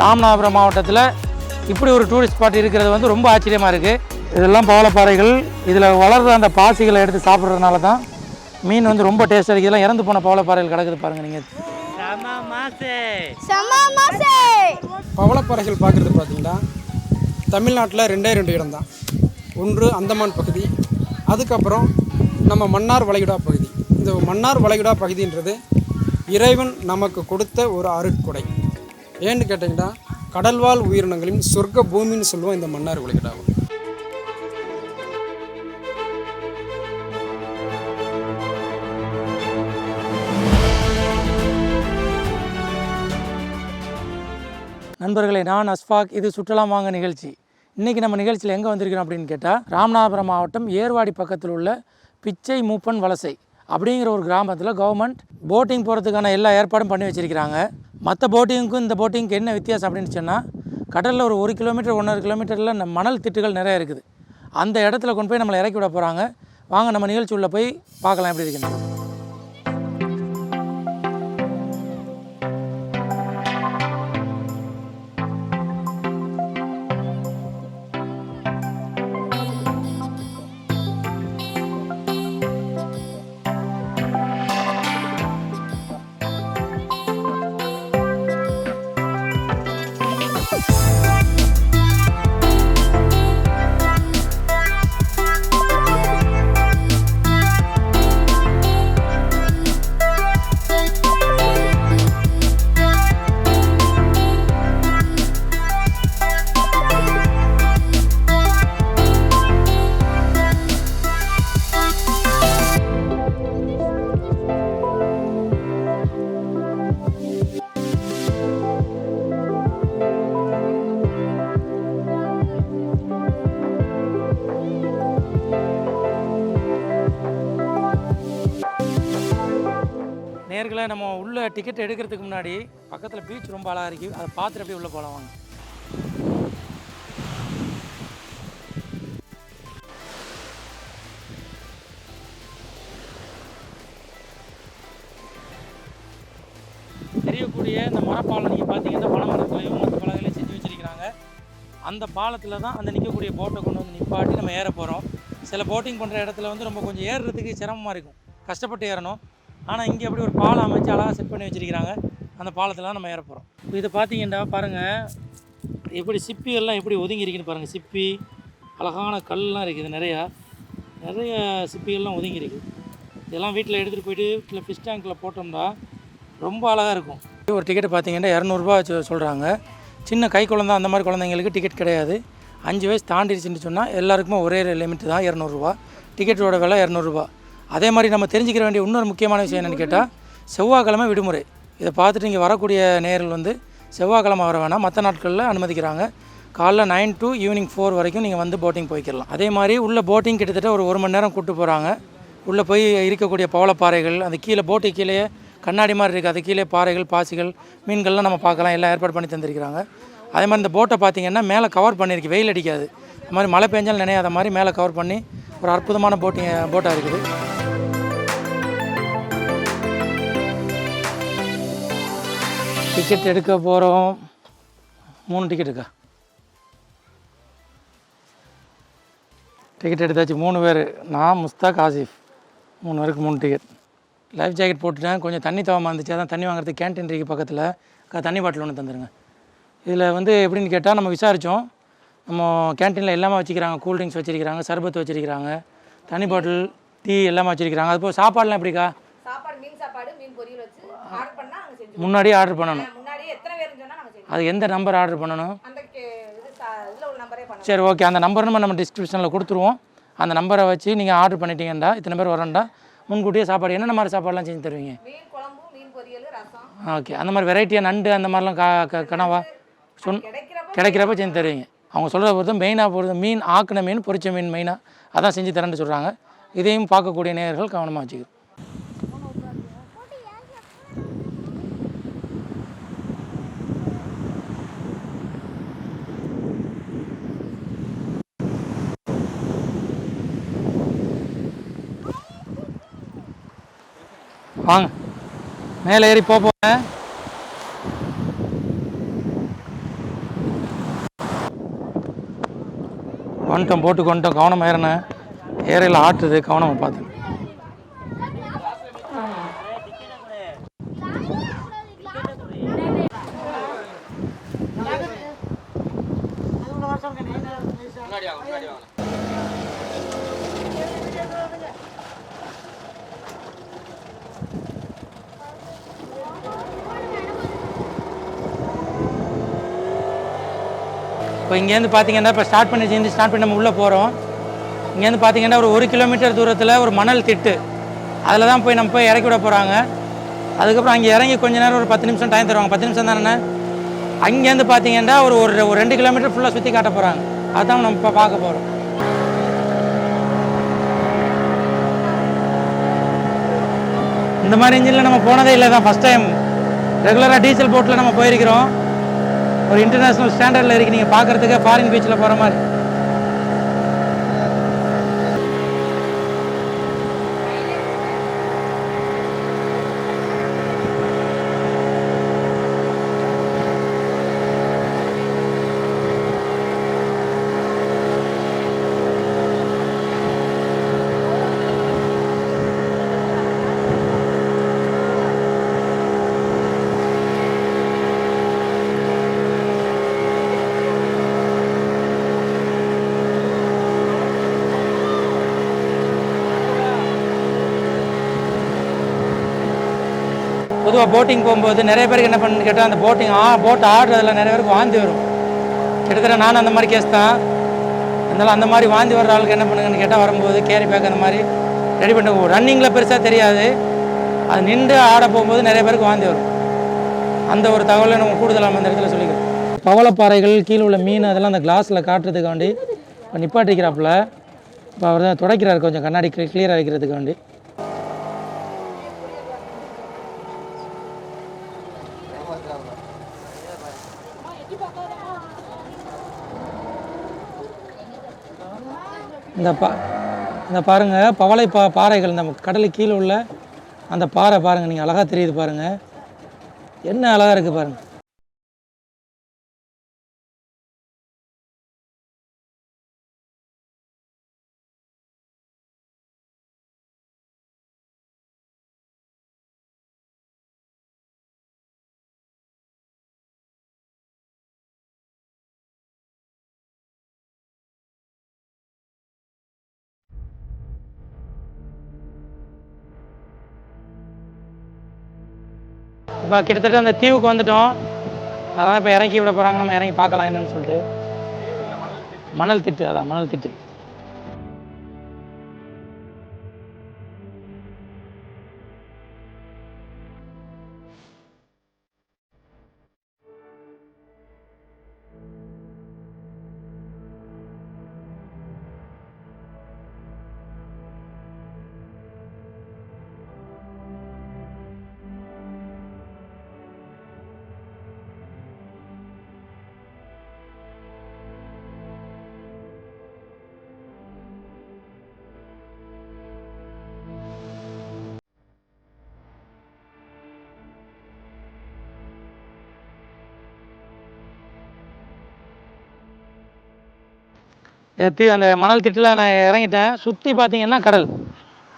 ராமநாதபுரம் மாவட்டத்தில் இப்படி ஒரு டூரிஸ்ட் ஸ்பாட் இருக்கிறது வந்து ரொம்ப ஆச்சரியமாக இருக்குது இதெல்லாம் பவளப்பாறைகள் இதில் வளர்ற அந்த பாசிகளை எடுத்து சாப்பிட்றதுனால தான் மீன் வந்து ரொம்ப டேஸ்ட்டாக இருக்குது இதெல்லாம் இறந்து போன பவளப்பாறைகள் கிடக்குது பாருங்கள் நீங்கள் பவளப்பாறைகள் பார்க்குறது பார்த்தீங்கன்னா தமிழ்நாட்டில் ரெண்டே ரெண்டு இடம் தான். ஒன்று அந்தமான் பகுதி அதுக்கப்புறம் நம்ம மன்னார் வளைகுடா பகுதி. இந்த மன்னார் வளைகுடா பகுதின்றது இறைவன் நமக்கு கொடுத்த ஒரு அருட்கொடை. ஏன்னு கேட்டிங்கன்னா கடல்வாழ் உயிரினங்களின் சொர்க்க பூமின்னு சொல்லுவோம் இந்த மன்னார் வளைகுடாவை நண்பர்களே நான் அஸ்ஃபாக். இது சுற்றுலா வாங்க நிகழ்ச்சி. இன்றைக்கி நம்ம நிகழ்ச்சியில் எங்கே வந்திருக்கிறோம் அப்படின்னு கேட்டால் ராமநாதபுரம் மாவட்டம் ஏர்வாடி பக்கத்தில் உள்ள பிச்சை மூப்பன் வலசை. அப்படிங்கிற ஒரு கிராமத்தில் கவர்மெண்ட் போட்டிங் போகிறதுக்கான எல்லா ஏற்பாடும் பண்ணி வச்சுருக்கிறாங்க. மற்ற போட்டிங்க்கும் இந்த போட்டிங்க்கு என்ன வித்தியாசம் அப்படின்னு சொன்னால் கடலில் ஒரு ஒரு கிலோமீட்டர் ஒன்றரை கிலோமீட்டரில் இந்த மணல் திட்டுகள் நிறைய இருக்குது. அந்த இடத்துல கொண்டு போய் நம்மளை இறக்கி விட போகிறாங்க வாங்க நம்ம நிகழ்ச்சி உள்ளே போய் பார்க்கலாம் எப்படி இருக்குன்னு. நம்ம உள்ள டிக்கெட் எடுக்கிறதுக்கு முன்னாடி பக்கத்தில் பீச் ரொம்ப அழகாக இருக்குது அதை பார்த்துட்டு அப்படியே உள்ளே போகலாம் வாங்க. தெரியக்கூடிய இந்த மரப்பாலம் நீங்கள் பார்த்தீங்கன்னா பனைமரத்துலையும் மற்ற பலகையிலையும் செஞ்சு வச்சிருக்கிறாங்க. அந்த பாலத்தில் தான் அந்த நிற்கக்கூடிய போட்டை கொண்டு வந்து நிப்பாட்டி நம்ம ஏற போகிறோம் சில போட்டிங் பண்ணுற இடத்துல வந்து ரொம்ப கொஞ்சம் ஏறுறதுக்கு சிரமமாக இருக்கும். கஷ்டப்பட்டு ஏறணும். ஆனால் இங்கே எப்படி ஒரு பாலம் அமைச்சு அழகாக செட் பண்ணி வச்சிருக்கிறாங்க. அந்த பாலத்தில் நம்ம ஏற போகிறோம் இதை பார்த்தீங்கன்னா பாருங்கள் எப்படி சிப்பிகள்லாம் எப்படி ஒதுங்கி இருக்குன்னு பாருங்கள் சிப்பி அழகான கல்லாம் இருக்குது நிறையா. நிறைய சிப்பிகள்லாம் ஒதுங்கி இருக்குது. இதெல்லாம் வீட்டில் எடுத்துகிட்டு போயிட்டு இல்லை ஃபிஷ் டேங்க்கில் போட்டோம்னா ரொம்ப அழகாக இருக்கும். ஒரு டிக்கெட் பார்த்தீங்கன்னா இரநூறுபா சொல்கிறாங்க சின்ன கை குழந்தை அந்த மாதிரி குழந்தைங்களுக்கு டிக்கெட் கிடையாது. அஞ்சு வயசு தாண்டிடுச்சுன்னு சொன்னால் எல்லாருக்குமே ஒரே லிமிட் தான் இரநூறுபா டிக்கெட்டோட விலை இரநூறுபா அதே மாதிரி நம்ம தெரிஞ்சுக்கிற வேண்டிய இன்னொரு முக்கியமான விஷயம் என்னென்னு கேட்டால் செவ்வாய்க்கிழமை விடுமுறை. இதை பார்த்துட்டு இங்கே வரக்கூடிய நேயர்கள் வந்து செவ்வாய்க்கிழமை வர வேணாம். மற்ற நாட்களில் அனுமதிக்கிறாங்க. காலைல நைன் டு ஈவினிங் ஃபோர் வரைக்கும் நீங்கள் வந்து போட்டிங் போய்க்கிடலாம். அதே மாதிரி உள்ள போட்டிங் கிட்டத்தட்ட ஒரு ஒரு மணி நேரம் கூப்பிட்டு போகிறாங்க உள்ளே போய் இருக்கக்கூடிய பவளப்பாறைகள் அந்த கீழே போட்டு கீழே கண்ணாடி மாதிரி இருக்குது அது கீழே பாறைகள் பாசிகள் மீன்கள்லாம் நம்ம பார்க்கலாம். எல்லாம் ஏற்பாடு பண்ணி தந்திருக்கிறாங்க. அதே மாதிரி இந்த போட்டை பார்த்தீங்கன்னா மேலே கவர் பண்ணியிருக்கு. வெயில் அடிக்காது. அது மாதிரி மழை பெஞ்சாலும் நினையாத மாதிரி மேலே கவர் பண்ணி ஒரு அற்புதமான போட்டிங் போட்டாக இருக்குது. டிக்கெட் எடுக்க போகிறோம் மூணு டிக்கெட் இருக்கா? டிக்கெட் எடுத்தாச்சு. மூணு பேர். நான் முஸ்தாக் ஆசிஃப். மூணு பேருக்கு மூணு டிக்கெட் லைஃப் ஜாக்கெட் போட்டுட்டேன். கொஞ்சம் தண்ணி தவமாக இருந்துச்சு. அதான் தண்ணி வாங்குறதுக்கு கேன்டீன் இருக்கு பக்கத்தில். தண்ணி பாட்டில் ஒன்று தந்துடுங்க இதில் வந்து எப்படின்னு கேட்டால் நம்ம விசாரித்தோம் நம்ம கேன்டீனில் எல்லாமே வச்சுக்கிறாங்க கூல்ட்ரிங்க்ஸ் வச்சிருக்கிறாங்க. சர்பத் வச்சிருக்கிறாங்க. தண்ணி பாட்டில் டீ எல்லாமே வச்சிருக்கிறாங்க. அது போக சாப்பாடுலாம் எப்படிக்கா? சாப்பாடு மீன் சாப்பாடு மீன் பொரியல் வச்சு ஆர்டர் பண்ணா நாங்க செஞ்சு முன்னாடியே ஆர்டர் பண்ணணும். அது எந்த நம்பர் ஆர்டர் பண்ணணும்? சரி ஓகே அந்த நம்பர் நம்ம நம்ம டிஸ்கிரிப்ஷனில் கொடுத்துருவோம். அந்த நம்பரை வச்சு நீங்கள் ஆர்டர் பண்ணிட்டீங்கடா இத்தனை பேர் வரேன்டா முன்கூட்டியே சாப்பாடு என்னென்ன மாதிரி சாப்பாடுலாம் செஞ்சு தருவீங்க? ஓகே அந்த மாதிரி வெரைட்டியாக நண்டு அந்த மாதிரிலாம் கா கனவா? சொன் கிடைக்கிறப்ப செஞ்சு தருவீங்க. அவங்க சொல்கிற பொறுத்து மெயினாக பொறுத்து மீன் ஆக்கின மீன் பொரிச்ச மீன் மெயினாக அதான் செஞ்சு தரேன்னு சொல்கிறாங்க இதையும் பார்க்கக்கூடிய நேயர்கள் கவனமாக வச்சுக்கணும். வாங்க. மேலே ஏறி போகிறேன் வந்துட்டோம் போட்டு கொண்டோம் கவனமாக ஏறினேன் ஏரையில் ஆட்டுது கவனமாக பார்த்து இங்கேருந்து பார்த்தீங்கன்னா இப்போ ஸ்டார்ட் பண்ணி சேர்ந்து ஸ்டார்ட் பண்ணி நம்ம உள்ளே போகிறோம் இங்கேருந்து பார்த்தீங்கன்னா ஒரு ஒரு கிலோமீட்டர் தூரத்தில் ஒரு மணல் திட்டு. அதில் தான் போய் நம்ம போய் இறக்கி விட போகிறாங்க அதுக்கப்புறம் அங்கே இறங்கி கொஞ்ச நேரம் ஒரு பத்து நிமிஷம் டைம் தருவாங்க. பத்து நிமிஷம் தானே அங்கேருந்து பார்த்தீங்கன்னா ஒரு ஒரு ஒரு ரெண்டு கிலோமீட்டர் ஃபுல்லாக சுற்றி காட்ட போகிறாங்க அதுதான் நம்ம இப்போ பார்க்க போகிறோம் இந்த மாதிரி இன்ஜினில் நம்ம போனதே இல்லை தான் ஃபஸ்ட் டைம் ரெகுலராக டீசல் போட்டில் நம்ம போயிருக்கிறோம். ஒரு இன்டர்நேஷ்னல் ஸ்டாண்டர்டில் இருக்கு. நீங்கள் பார்க்குறதுக்கே ஃபாரின் பீச்சில் போகிற மாதிரி. பொதுவாக போட்டிங் போகும்போது நிறைய பேருக்கு என்ன பண்ணு கேட்டால் அந்த போட்டிங் ஆ போட் ஆடுறதுல நிறைய பேருக்கு வாந்தி வரும். கிட்டத்தட்ட நானும் அந்த மாதிரி கேஸ் தான். அதனால் அந்த மாதிரி வாந்தி வர்ற ஆளுக்கு என்ன பண்ணுங்கன்னு கேட்டால் வரும்போது கேரி பேக் அந்த மாதிரி ரெடி பண்ணிட்டு ரன்னிங்கில் பெருசாக தெரியாது. அது நின்று ஆட போகும்போது நிறைய பேருக்கு வாந்தி வரும். அந்த ஒரு தகவலை நம்ம கூடுதலாக அந்த இடத்துல சொல்லிக்கிறோம். பவளப்பாறைகள் கீழே உள்ள மீன் அதெல்லாம் அந்த கிளாஸில் காட்டுறதுக்காண்டி இப்போ நிப்பாட்டிக்கிறாப்புல. இப்போ அவர் தான் துடைக்கிறார் கொஞ்சம் கண்ணாடி கிளியராக இந்த பா இந்த பாருங்கள் பவளை பா பாறைகள் நம்ம கடலுக்கு கீழே உள்ள அந்த பாறை பாருங்கள் நீங்கள் அழகாக தெரியுது பாருங்கள் என்ன அழகாக இருக்குது பாருங்கள் இப்போ கிட்டத்தட்ட அந்த தீவுக்கு வந்துட்டோம். அதான் இப்போ இறக்கி விட போகிறாங்க நம்ம இறங்கி பார்க்கலாம் என்னன்னு சொல்லிட்டு. மணல் திட்டு அதான் மணல் திட்டு. அந்த மணல் திட்டில் நான் இறங்கிட்டேன். சுற்றி பார்த்தீங்கன்னா கடல்.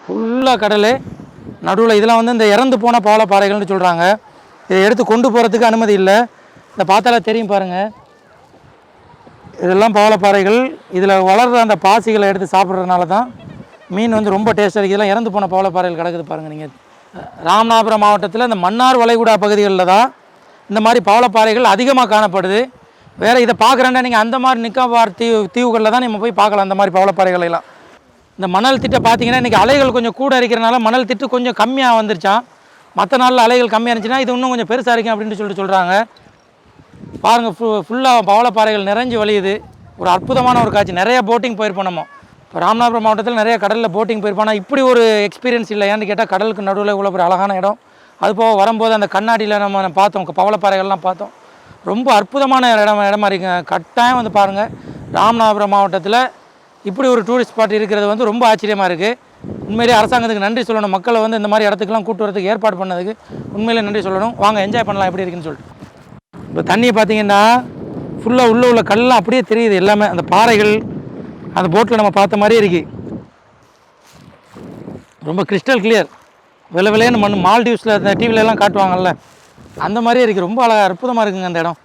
ஃபுல்லாக கடல். நடுவில் இதெல்லாம் வந்து இந்த இறந்து போன பவளப்பாறைகள்னு சொல்கிறாங்க இதை எடுத்து கொண்டு போகிறதுக்கு அனுமதி இல்லை. இந்த பார்த்தாலே தெரியும் பாருங்கள் இதெல்லாம் பவளப்பாறைகள் இதில் வளர்கிற அந்த பாசிகளை எடுத்து சாப்பிட்றதுனால தான் மீன் வந்து ரொம்ப டேஸ்ட்டாக இருக்குது இதெல்லாம் இறந்து போன பவளப்பாறைகள் கிடக்குது பாருங்கள் நீங்கள் ராமநாதபுரம் மாவட்டத்தில் இந்த மன்னார் வளைகுடா பகுதிகளில் தான் இந்த மாதிரி பவளப்பாறைகள் அதிகமாக காணப்படுது. வேறு இதை பார்க்குறேன்னா நீங்கள் அந்த மாதிரி நிக்காபார் தீவு தீவுகளில் தான் நம்ம போய் பார்க்கலாம் அந்த மாதிரி பவளப்பாறைகளெல்லாம் இந்த மணல் திட்டை பார்த்தீங்கன்னா இன்றைக்கி அலைகள் கொஞ்சம் கூட இருக்கிறனால மணல் திட்டு கொஞ்சம் கம்மியாக வந்துருச்சான் மற்ற நாளில் அலைகள் கம்மியாக இருந்துச்சுன்னா இது இன்னும் கொஞ்சம் பெருசாக இருக்கும் அப்படின்னு சொல்லிட்டு சொல்கிறாங்க பாருங்கள் ஃபு ஃபுல்லாக பவளப்பாறைகள் நிறைஞ்சு வழியுது. ஒரு அற்புதமான ஒரு காட்சி. நிறைய போட்டிங் போயிருப்போம் நம்ம. இப்போ ராமநாதபுரம் மாவட்டத்தில் நிறைய கடலில் போட்டிங் போயிருப்போம். இப்படி ஒரு எக்ஸ்பீரியன்ஸ் இல்லை ஏன்னு கேட்டால் கடலுக்கு நடுவில் இவ்வளோ ஒரு அழகான இடம். அது போக வரும்போது அந்த கண்ணாடியில் நம்ம பார்த்தோம் பவளப்பாறைகள்லாம் பார்த்தோம். ரொம்ப அற்புதமான இடம் இடமா இருக்குங்க கட்டாயம் வந்து பாருங்கள் ராமநாதபுரம் மாவட்டத்தில் இப்படி ஒரு டூரிஸ்ட் ஸ்பாட் இருக்கிறது வந்து ரொம்ப ஆச்சரியமாக இருக்குது உண்மையிலேயே அரசாங்கத்துக்கு நன்றி சொல்லணும். மக்களை வந்து இந்த மாதிரி இடத்துக்குலாம் கூட்டு வரதுக்கு ஏற்பாடு பண்ணதுக்கு உண்மையிலே நன்றி சொல்லணும். வாங்க என்ஜாய் பண்ணலாம். எப்படி இருக்குன்னு சொல்லிட்டு. இப்போ தண்ணியை பார்த்தீங்கன்னா ஃபுல்லாக உள்ளே உள்ள கல்லாம் அப்படியே தெரியுது எல்லாமே. அந்த பாறைகள் அந்த போட்டில் நம்ம பார்த்த மாதிரியே இருக்குது ரொம்ப கிறிஸ்டல் கிளியர் வெள்ளை வெள்ளையன்னு மண் மால்டீவ்ஸில் இந்த டிவிலெலாம் காட்டுவாங்கல்ல. அந்த மாதிரியே இருக்குது ரொம்ப அழகாக அற்புதமாக இருக்குங்க அந்த இடம்.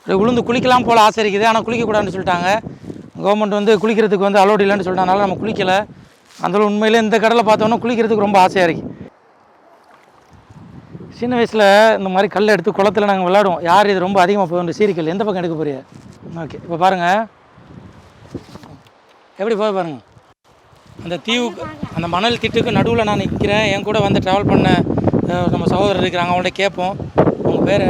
இப்படி உளுந்து குளிக்கலாம் போல் ஆசை இருக்குது. ஆனால் குளிக்கக்கூடாதுன்னு சொல்லிட்டாங்க. கவர்மெண்ட் வந்து குளிக்கிறதுக்கு வந்து அலோடு இல்லைன்னு சொல்லிட்டனால நம்ம குளிக்கலை. அந்தளவு உண்மையிலே இந்த கடலை பார்த்தோன்னா குளிக்கிறதுக்கு ரொம்ப ஆசையாக இருக்குது சின்ன வயசில் இந்த மாதிரி கல் எடுத்து குளத்துல நாங்கள் விளாடுவோம் யார் இது ரொம்ப அதிகமாக போகுது சீரிக்கல். எந்த பக்கம் எடுக்க போறிய ஓகே இப்போ பாருங்கள் எப்படி போய் பாருங்கள் அந்த தீவுக்கு அந்த மணல் திட்டுக்கு நடுவில் நான் நிற்கிறேன் என் கூட வந்து ட்ராவல் பண்ண நம்ம சகோதரர் இருக்கிறாங்க அவங்கள்ட்ட கேட்போம். உங்கள் பேர்?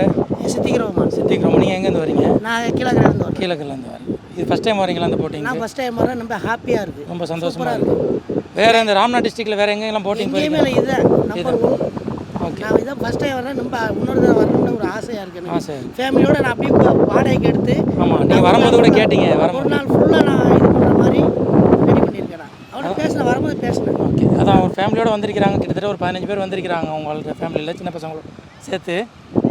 சித்திக்கிறோமா சித்திக்கிறோம் நீங்கள் எங்கேருந்து வரீங்க? நான் கீழக்கரை இருந்து வரேன். கீழக்கல்லேருந்து வரேன். இது ஃபஸ்ட் டைம் வரீங்களா அந்த போட்டிங் நான் ஃபஸ்ட் டைம் வரேன். ரொம்ப ஹாப்பியாக இருக்குது ரொம்ப சந்தோஷமாக இருக்குது வேறு இந்த ராம்நாத் டிஸ்ட்ரிக்டில் வேறு எங்கெல்லாம் போட்டிங் போயிருக்கீங்க? இதுதான் நம்பர் ஒன் ஓகே நான் இதான் ஃபஸ்ட் டைம் வரேன். ரொம்ப இன்னொரு தடவை வரணும்னு ஒரு ஆசையாக இருக்கு எனக்கு. ஆசை. ஃபேமிலியோட நான் அப்படியே வாடகைக்கு எடுத்து ஆமாம் நீங்கள் வரும்போது கூட கேட்டீங்க ஒரு வரும்போது. நாள் ஃபுல்லாக நான் இது பண்ணுற மாதிரி ரெடி பண்ணியிருக்கேன் நான் அவனை பேசினேன் வரும்போது பேசினேன். ஓகே. அதான் ஒரு ஃபேமிலியோடு வந்திருக்கிறாங்க. கிட்டத்தட்ட ஒரு பதினஞ்சு பேர் வந்திருக்கிறாங்க அவங்களோட ஃபேமிலியில் சின்ன பசங்களோட சேர்த்து.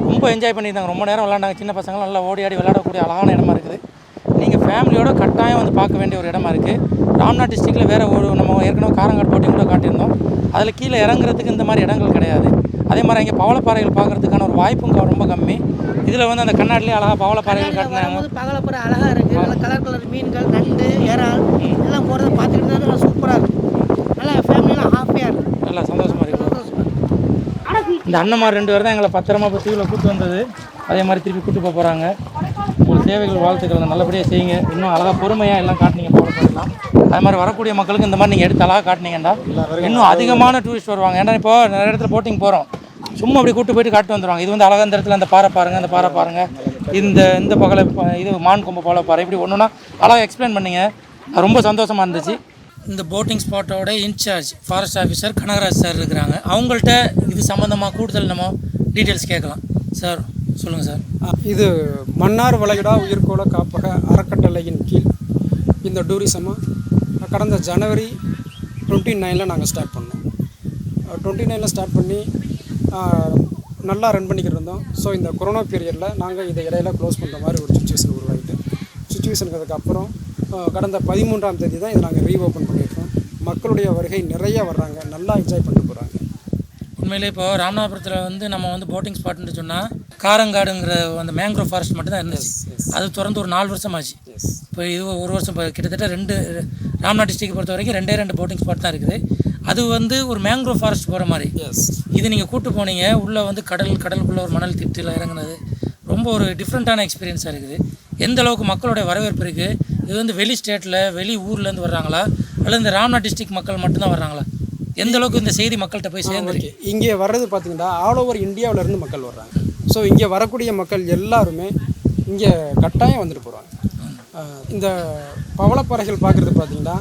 ரொம்ப என்ஜாய் பண்ணியிருந்தாங்க. ரொம்ப நேரம் விளாண்டாங்க சின்ன பசங்களும் நல்லா ஓடி ஆடி விளாடக்கூடிய அழகான இடமா இருக்குது. நீங்கள் ஃபேமிலியோட கட்டாயம் வந்து பார்க்க வேண்டிய ஒரு இடமா இருக்குது ராம்நாத் டிஸ்ட்ரிக்டில் வேறு ஒரு நம்ம ஏற்கனவே காரங்காடு போட்டி கூட காட்டியிருந்தோம். அதில் கீழே இறங்குறதுக்கு இந்த மாதிரி இடங்கள் கிடையாது. அதே மாதிரி இங்கே பவளப்பாறைகள் பார்க்கறதுக்கான ஒரு வாய்ப்பும் ரொம்ப கம்மி. இதில் வந்து அந்த கண்ணாடிலே அழகாக பவளப்பாறைகள் காட்டினாங்க. பகலப்புற அழகாக இருக்குது நல்லா கலர் கலர் மீன்கள் நண்டு இறால் எல்லாம் போகிறத பார்த்துக்கிட்டு நல்லா சூப்பராக இருக்குது நல்லா ஃபேமிலியெலாம் ஹாப்பியாக இருக்குது நல்லா சந்தோஷமாக இருக்குது இந்த அண்ணன்மார் ரெண்டு பேர் தான் எங்களை பத்திரமா இப்போ தீவில் கூப்பிட்டு வந்தது. அதே மாதிரி திருப்பி கூட்டு போக போகிறாங்க உங்கள் சேவைகள் வாழ்த்துக்கள் நல்லபடியாக செய்யுங்க. இன்னும் அழகாக பொறுமையாக எல்லாம் காட்டினீங்க. பண்ணலாம் அதே மாதிரி வரக்கூடிய மக்களுக்கு இந்த மாதிரி நீங்கள் எடுத்து அழகாக காட்டினீங்கடா இன்னும் அதிகமான டூரிஸ்ட் வருவாங்க. ஏன்னா இப்போ நிறைய இடத்துல போட்டிங் போகிறோம் சும்மா அப்படி கூட்டு போயிட்டு காட்டு வந்துடுவாங்க இது வந்து அழகாக இந்த இடத்துல அந்த பாறை பாருங்க அந்த பாறை பாருங்க. இந்த இந்த பகலை இது மான் கொம்பு போல பாறை. இப்படி ஒன்று ஒன்றா அழகாக எக்ஸ்பிளைன் பண்ணீங்க. அது ரொம்ப சந்தோஷமாக இருந்துச்சு. இந்த boating ஸ்பாட்டோட incharge forest officer Kanagaraj sir இருக்கிறாங்க. அவங்கள்ட்ட இது சம்மந்தமாக கூடுதல் நம்ம டீட்டெயில்ஸ் கேட்கலாம். சார் சொல்லுங்கள் சார் இது மன்னார் வளைகுடா உயிர்கோள காப்பக அறக்கட்டளையின் கீழ் இந்த டூரிசமை கடந்த ஜனவரி டுவெண்ட்டி நைனில் நாங்கள் ஸ்டார்ட் பண்ணோம். டுவெண்ட்டி நைனில் ஸ்டார்ட் பண்ணி நல்லா ரன் பண்ணிக்கிட்டு இருந்தோம். ஸோ இந்த கொரோனா பீரியடில் நாங்கள் இதை இடையில க்ளோஸ் பண்ணுற மாதிரி ஒரு சுச்சுவேஷன் உருவாகிட்டு சுச்சுவேஷனுக்கு அப்புறம் கடந்த பதிமூன்றாம் தேதி தான் இதை நாங்கள் ரீஓப்பன் பண்ணியிருக்கோம். மக்களுடைய வருகை நிறைய வர்றாங்க. நல்லா என்ஜாய் பண்ணிட்டு போகிறாங்க உண்மையிலே இப்போ ராமநாதபுரத்தில் வந்து நம்ம வந்து போட்டிங் ஸ்பாட்னு சொன்னால் காரங்காடுங்கிற அந்த மேங்க்ரோவ் ஃபாரஸ்ட் மட்டும் தான் இருந்துச்சு அது திறந்து ஒரு நாலு வருஷம் ஆச்சு இப்போ இது ஒரு வருஷம் இப்போ கிட்டத்தட்ட ரெண்டு ராம்நாத் டிஸ்ட்ரிக்ட் பொறுத்த வரைக்கும் ரெண்டே ரெண்டு போட்டிங் ஸ்பாட் தான் இருக்குது. அது வந்து ஒரு மேங்க்ரோவ் ஃபாரஸ்ட் போகிற மாதிரி. இது நீங்கள் கூட்டு போனீங்க உள்ளே வந்து கடல் கடலுக்குள்ளே ஒரு மணல் திட்டில் இறங்குனது. ரொம்ப ஒரு டிஃப்ரெண்ட்டான எக்ஸ்பீரியன்ஸாக இருக்குது. எந்த அளவுக்கு மக்களுடைய வரவேற்பு இருக்குது இது வந்து வெளி ஸ்டேட்டில் வெளி ஊர்லேருந்து வர்றாங்களா? அல்லது இந்த ராம்நாத் டிஸ்ட்ரிக்ட் மக்கள் மட்டும்தான் வர்றாங்களா? எந்த அளவுக்கு இந்த செய்தி மக்கள்கிட்ட போய் சேர்ந்துருக்கு? இங்கே வர்றது பார்த்தீங்கன்னா ஆல் ஓவர் இந்தியாவிலேருந்து மக்கள் வர்றாங்க. ஸோ இங்கே வரக்கூடிய மக்கள் எல்லாருமே இங்கே கட்டாயம் வந்துட்டு போகிறாங்க இந்த பவளப்பாறைகள் பார்க்குறது பார்த்தீங்கன்னா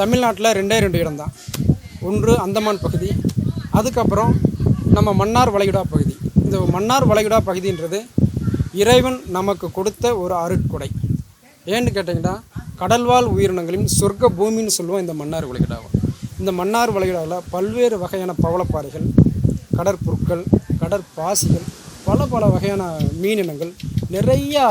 தமிழ்நாட்டில் ரெண்டே ரெண்டு இடம் தான் ஒன்று அந்தமான் பகுதி அதுக்கப்புறம் நம்ம மன்னார் வளைகுடா பகுதி. இந்த மன்னார் வளைகுடா பகுதின்றது இறைவன் நமக்கு கொடுத்த ஒரு அருட்கொடை. ஏன்னு கேட்டிங்கன்னா கடல்வாழ் உயிரினங்களின் சொர்க்க பூமின்னு சொல்லுவோம் இந்த மன்னார் வளைகுடாவை. இந்த மன்னார் வளைகுடாவில் பல்வேறு வகையான பவளப்பாறைகள் கடற்புற்கள் கடற்பாசிகள் பல பல வகையான மீனினங்கள் நிறையா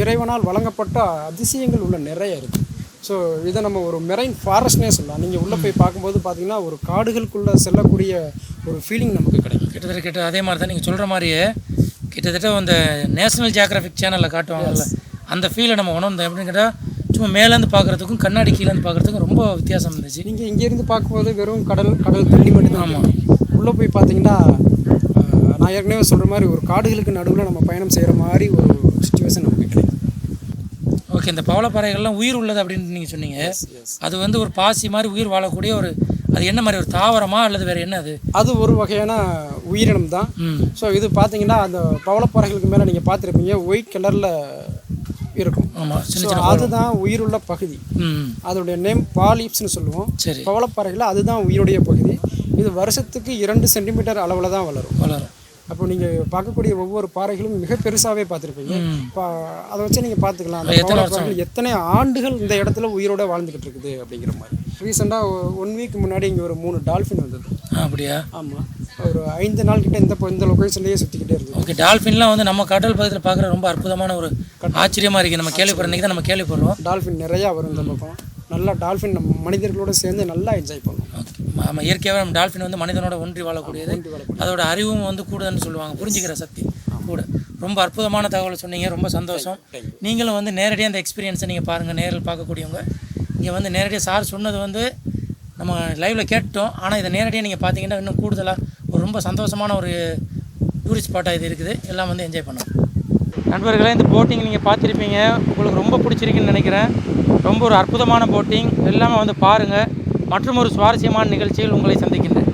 இறைவனால் வழங்கப்பட்ட அதிசயங்கள் உள்ள நிறைய இருக்குது ஸோ இதை நம்ம ஒரு மெரைன் ஃபாரஸ்ட்னே சொல்லலாம். நீங்கள் உள்ளே போய் பார்க்கும்போது பார்த்தீங்கன்னா ஒரு காடுகளுக்குள்ளே செல்லக்கூடிய ஒரு ஃபீலிங் நமக்கு கிடைக்கும். கிட்டத்தட்ட கிட்ட அதே மாதிரி தான் நீங்கள் சொல்கிற மாதிரியே கிட்டத்தட்ட அந்த நேஷனல் ஜியாகிராஃபிக் சேனலில் காட்டுவாங்கல்ல அந்த ஃபீலை நம்ம உணர்ந்தோம். எப்படின்னு கேட்டால் சும்மா மேலேருந்து பார்க்குறதுக்கும் கண்ணாடி கீழேருந்து பார்க்குறதுக்கும் ரொம்ப வித்தியாசம் இருந்துச்சு. நீங்கள் இங்கேருந்து பார்க்கும்போது வெறும் கடல் கடல் தண்ணி மட்டும்தான் ஆமாம். உள்ளே போய் பார்த்தீங்கன்னா நான் ஏற்கனவே சொல்கிற மாதிரி ஒரு காடுகளுக்கு நடுவில் நம்ம பயணம் செய்கிற மாதிரி ஒரு சுச்சுவேஷன் நமக்கு கிடைக்கும் ஓகே இந்த பவளப்பாறைகள்லாம் உயிர் உள்ளது அப்படின்னு நீங்கள் சொன்னீங்க. அது வந்து ஒரு பாசி மாதிரி உயிர் வாழக்கூடிய ஒரு அது என்ன மாதிரி ஒரு தாவரமா அல்லது வேறு என்ன அது? அது ஒரு வகையான உயிரினம் தான். ஸோ இது பார்த்தீங்கன்னா அந்த பவளப்பாறைகளுக்கு மேலே நீங்கள் பார்த்துருப்பீங்க ஒயிட் கலரில் இருக்கும். அதுதான் உயிருள்ள பகுதி. அதோடைய நேம் பாலிப்ஸ்னு சொல்லுவோம். சரி. பவளப்பாறைகள் அதுதான் உயிருடைய பகுதி. இது வருஷத்துக்கு இரண்டு சென்டிமீட்டர் அளவில் தான் வளரும். வளரும். அப்போ நீங்கள் பார்க்கக்கூடிய ஒவ்வொரு பாறைகளும் மிக பெருசாகவே பார்த்துருப்பீங்க. இப்போ அதை வச்சு நீங்கள் பார்த்துக்கலாம். அந்த எத்தனை பவளப்பாறைகள் எத்தனை ஆண்டுகள் இந்த இடத்துல உயிரோட வாழ்ந்துக்கிட்டு இருக்குது அப்படிங்கிற மாதிரி. ரீசெண்டாக ஒன் வீக் முன்னாடி இங்கே ஒரு மூணு டால்ஃபின் வந்தது. அப்படியா? ஆமாம் ஒரு ஐந்து நாள் கிட்ட இந்த இந்த லொக்கேஷன்லேயே சுற்றிக்கிட்டே இருந்தோம் ஓகே டால்ஃபின்லாம் வந்து நம்ம கடல் பகுதியில் பார்க்குற ரொம்ப அற்புதமான ஒரு ஆச்சரியமாக இருக்குது நம்ம கேள்விப்படுற இன்றைக்கி தான் நம்ம கேள்விப்படுறோம். டால்ஃபின் நிறையா வரும் இந்த பக்கம். நல்லா டால்ஃபின் நம்ம மனிதர்களோட சேர்ந்து நல்லா என்ஜாய் பண்ணுவோம் நம்ம இயற்கையாகவே நம்ம டால்ஃபின் வந்து மனிதனோட ஒன்றி வாழக்கூடியது. அதோட அறிவும் வந்து கூடுதல்னு சொல்லுவாங்க. புரிஞ்சுக்கிற சக்தி கூட. ரொம்ப அற்புதமான தகவலை சொன்னீங்க. ரொம்ப சந்தோஷம். நீங்களும் வந்து நேரடியாக அந்த எக்ஸ்பீரியன்ஸை நீங்கள் பாருங்கள் நேரில் பார்க்கக்கூடியவங்க. இங்கே வந்து நேரடியாக சார் சொன்னது வந்து நம்ம லைவில் கேட்டோம். ஆனால் இதை நேரடியாக நீங்கள் பார்த்தீங்கன்னா இன்னும் கூடுதலாக ஒரு ரொம்ப சந்தோஷமான ஒரு டூரிஸ்ட் ஸ்பாட்டாக இது இருக்குது. எல்லாம் வந்து என்ஜாய் பண்ணலாம். நண்பர்களே இந்த போட்டிங் நீங்கள் பார்த்துருப்பீங்க. உங்களுக்கு ரொம்ப பிடிச்சிருக்குன்னு நினைக்கிறேன். ரொம்ப ஒரு அற்புதமான போட்டிங் எல்லாமே வந்து பாருங்கள் மற்றும் ஒரு சுவாரஸ்யமான நிகழ்ச்சியில் உங்களை சந்திக்கிறேன்.